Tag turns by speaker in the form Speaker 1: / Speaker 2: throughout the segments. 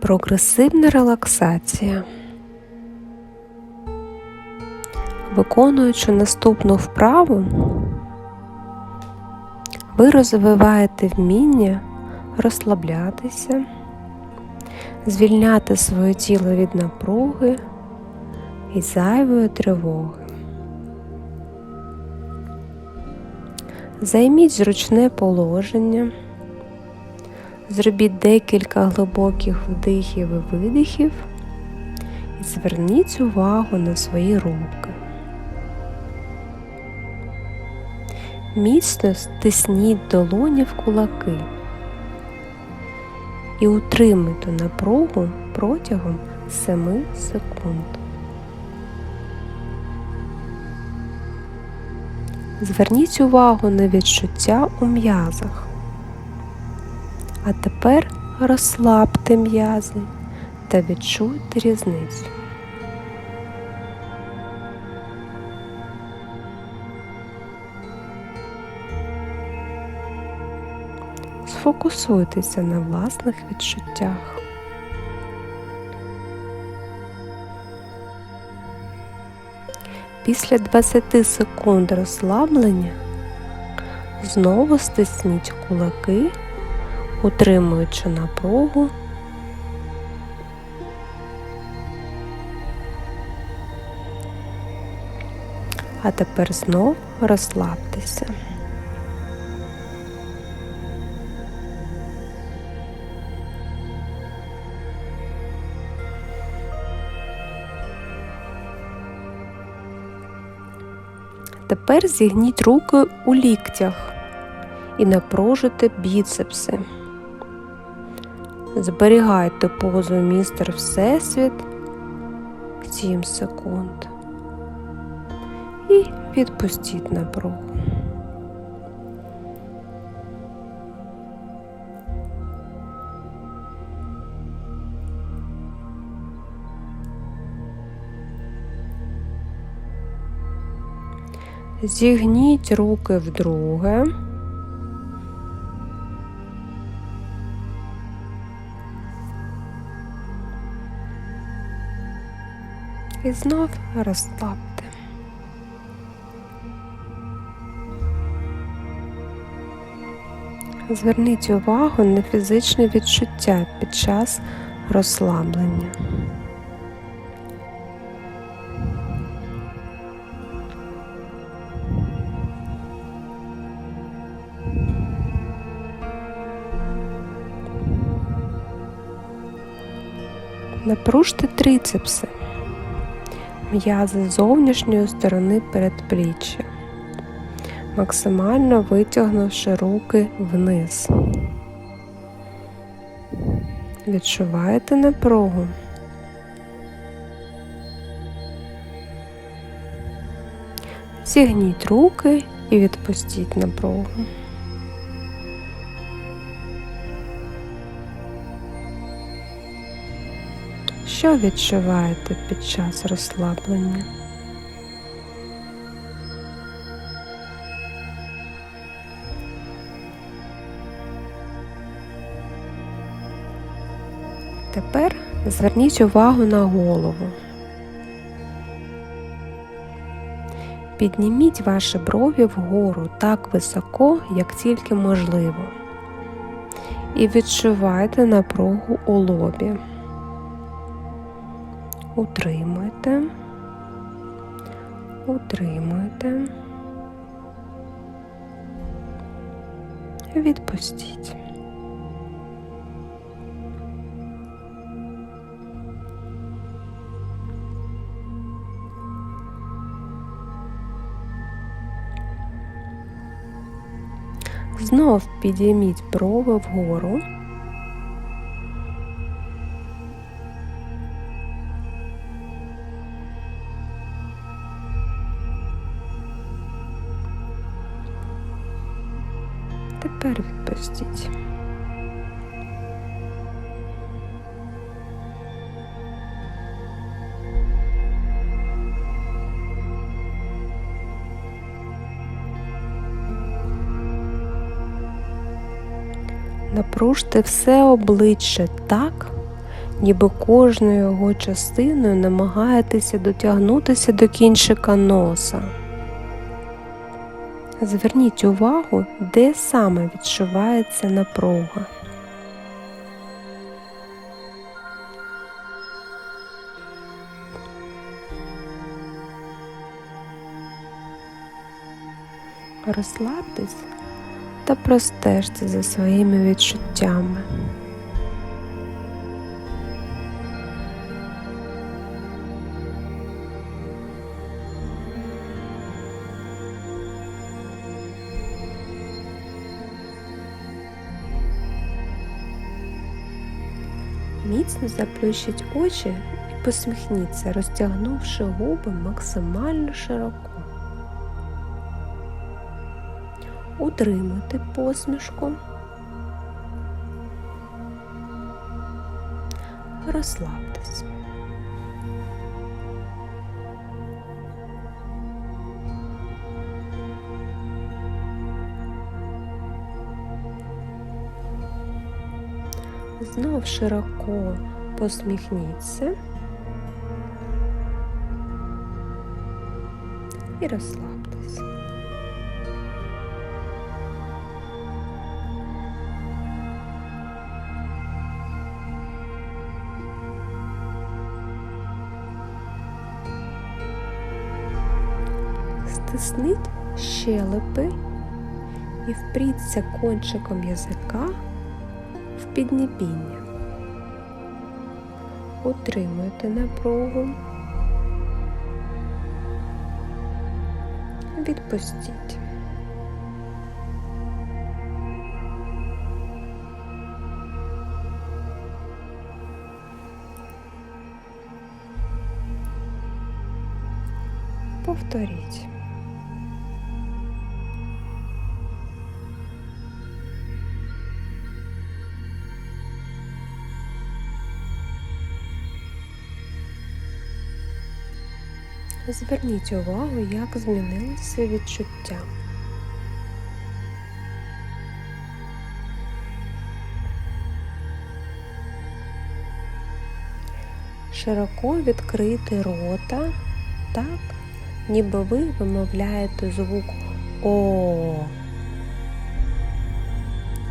Speaker 1: Прогресивна релаксація. Виконуючи наступну вправу, ви розвиваєте вміння розслаблятися, звільняти своє тіло від напруги і зайвої тривоги. Займіть зручне положення, зробіть декілька глибоких вдихів і видихів і зверніть увагу на свої руки. Міцно стисніть долоні в кулаки і утримуйте напругу протягом 7 секунд. Зверніть увагу на відчуття у м'язах. А тепер розслабте м'язи та відчуйте різницю. Сфокусуйтеся на власних відчуттях. Після 20 секунд розслаблення знову стисніть кулаки, утримуючи напругу. А тепер знов розслабтеся. Тепер зігніть руки у ліктях і напружуйте біцепси. Зберігайте позу містер Всесвіт 7 секунд. І відпустіть напругу. Зігніть руки вдруге. І знов розслабте. Зверніть увагу на фізичне відчуття під час розслаблення. Напружте трицепси, м'язи зовнішньої сторони передпліччя, максимально витягнувши руки вниз. Відчуваєте напругу. Зігніть руки і відпустіть напругу. Що відчуваєте під час розслаблення? Тепер зверніть увагу на голову. Підніміть ваші брові вгору так високо, як тільки можливо, і відчувайте напругу у лобі. Утримуйте, утримуйте, відпустіть. Знов підійміть брови вгору. Напружте все обличчя так, ніби кожною його частиною намагаєтеся дотягнутися до кінчика носа. Зверніть увагу, де саме відчувається напруга. Розслабтесь та простежте за своїми відчуттями. Міцно заплющіть очі і посміхніться, розтягнувши губи максимально широко. Утримуйте посмішку. Розслабтесь. Знов широко посміхніться і розслабтесь. Стисніть щелепи і впріться кончиком язика в піднебіння. Утримуйте напругу. Відпустіть. Повторіть. Зверніть увагу, як змінилися відчуття. Широко відкрити рота, так, ніби ви вимовляєте звук О.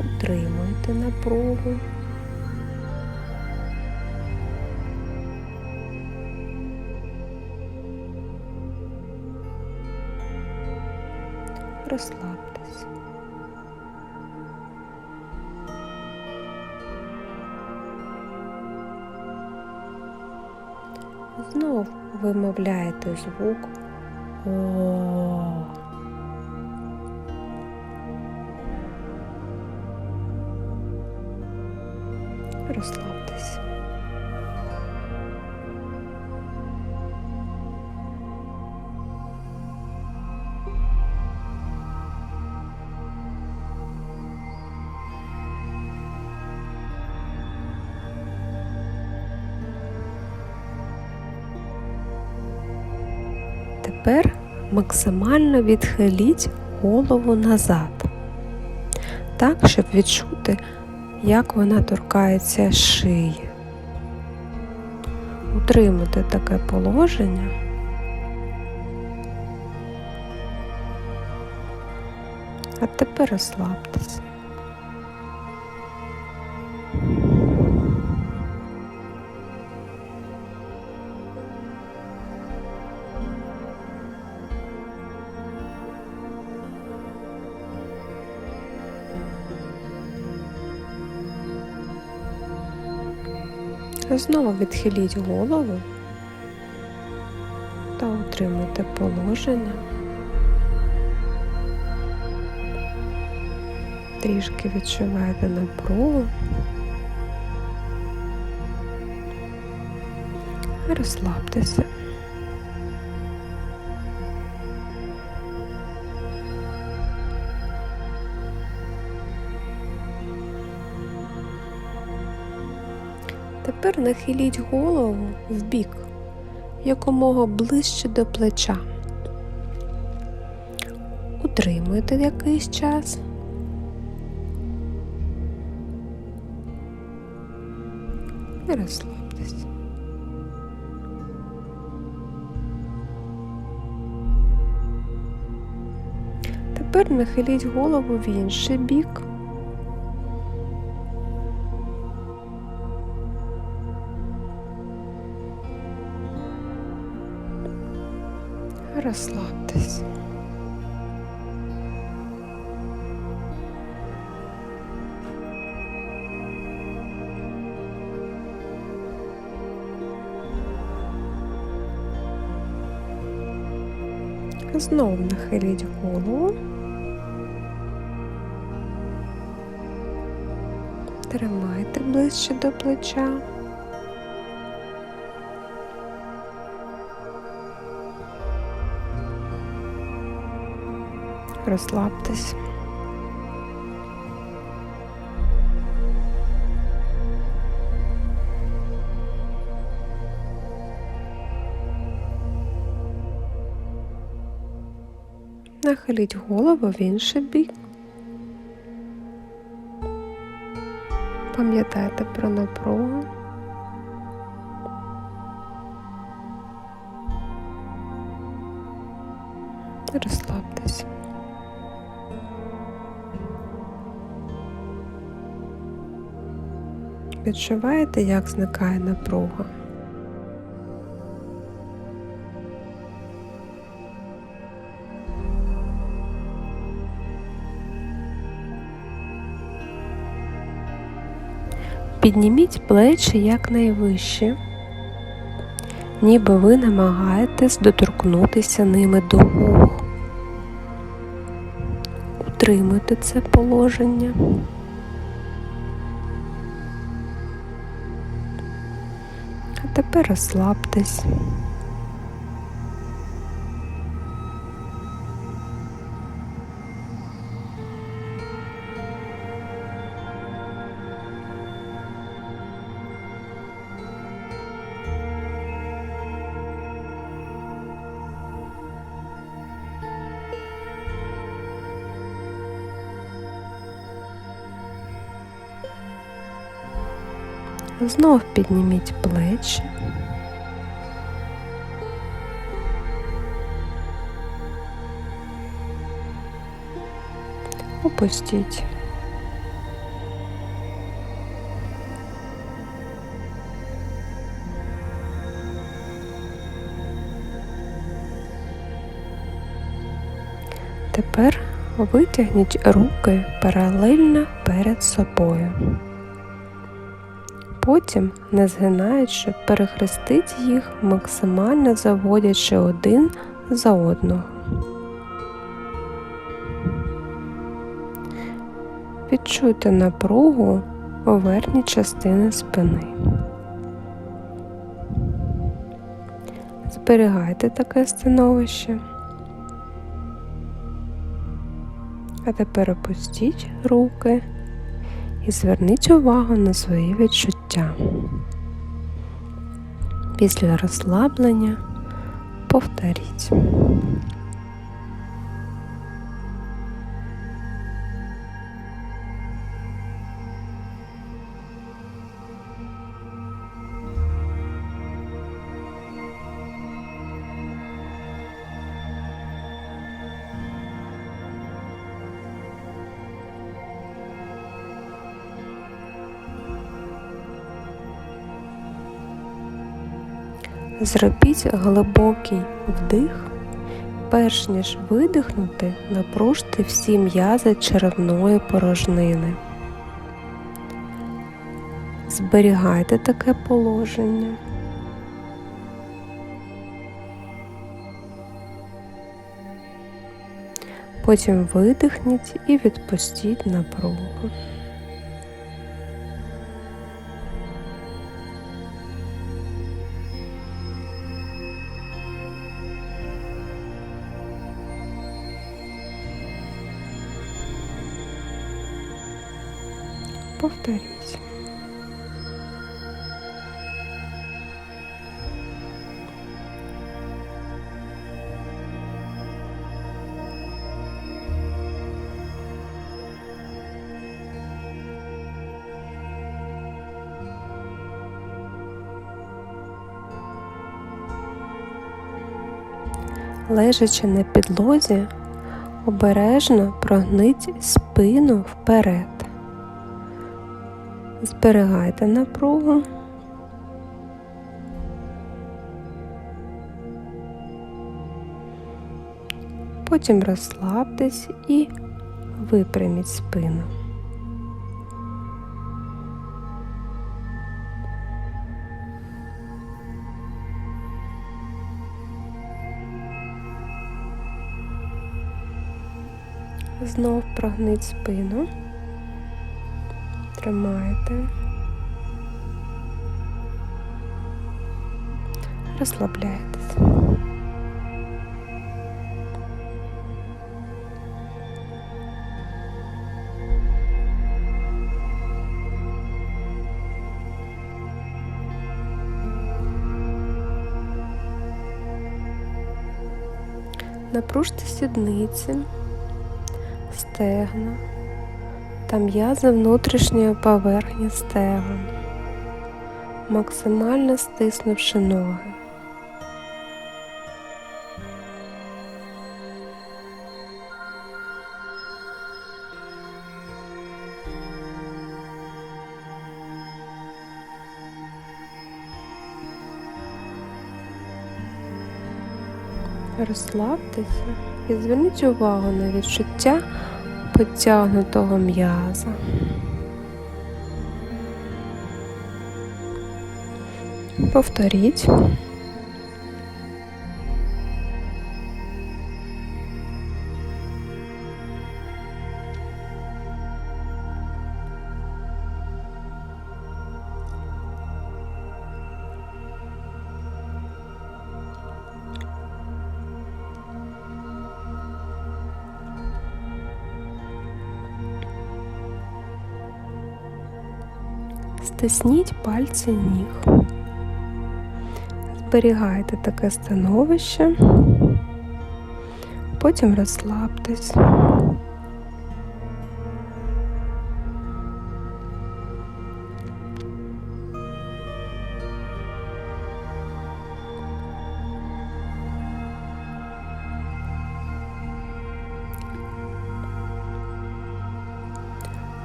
Speaker 1: Утримуйте напругу. Розслабтесь. Знов вимовляєте звук О. Тепер максимально відхиліть голову назад, так, щоб відчути, як вона торкається шиї. Утримуйте таке положення. А тепер розслабтеся. Знову відхиліть голову та утримуйте положення. Трішки відчуваєте напругу. Розслабтеся. Тепер нахиліть голову в бік, якомога ближче до плеча. Утримуйте якийсь час. і розслабтесь. Тепер нахиліть голову в інший бік. Розслабтесь. Знову нахиліть голову. Тримайте ближче до плеча. Розслабтесь. Нахиліть голову в інший бік. Пам'ятайте про напругу. Відчуваєте, як зникає напруга? Підніміть плечі якнайвище, ніби ви намагаєтесь доторкнутися ними до вух. Утримуйте це положення. Тепер розслабтесь. Знов підніміть плечі. Опустіть. Тепер витягніть руки паралельно перед собою. Потім, не згинаючи, перехрестить їх, максимально заводячи один за одного. Відчуйте напругу у верхній частині спини. Зберігайте таке становище. А тепер опустіть руки і зверніть увагу на свої відчуття. Після розслаблення повторіть. Зробіть глибокий вдих, перш ніж видихнути, напружте всі м'язи черевної порожнини. Зберігайте таке положення. Потім видихніть і відпустіть напругу. повторіть. Лежачи на підлозі, обережно прогнить спину вперед. Зберігайте напругу. Потім розслабтесь і випряміть спину. Знов прогніть спину, тримайте, розслабляйтесь. Напружте сідниці стегна та м'язи внутрішньої поверхні стегон, максимально стиснувши ноги. Розслабтеся і зверніть увагу на відчуття потягнутого м'яза. Повторіть. Стисніть пальці ніг. Зберігайте таке становище, потім розслабтесь.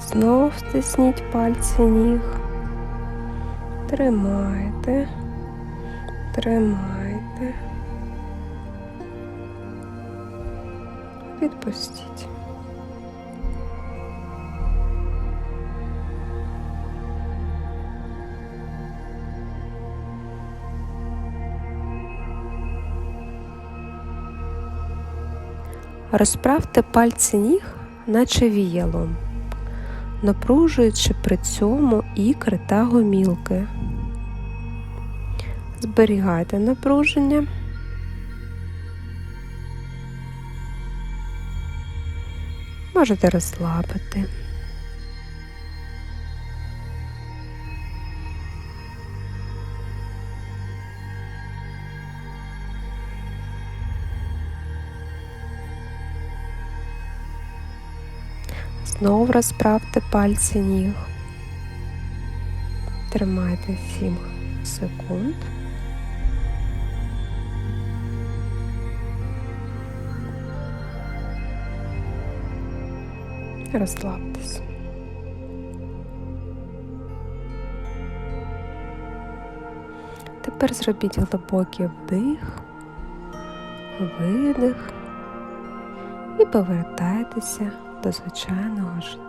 Speaker 1: Знов стисніть пальці ніг. Тримайте, тримайте. Відпустіть. Розправте пальці ніг, наче віялом напружуючи при цьому ікри та гомілки. Зберігайте напруження. Можете розслабити. Знов розправте пальці ніг. Тримайте 7 секунд. Розслабтесь. Тепер зробіть глибокий вдих, видих і повертайтеся до звичайного життя.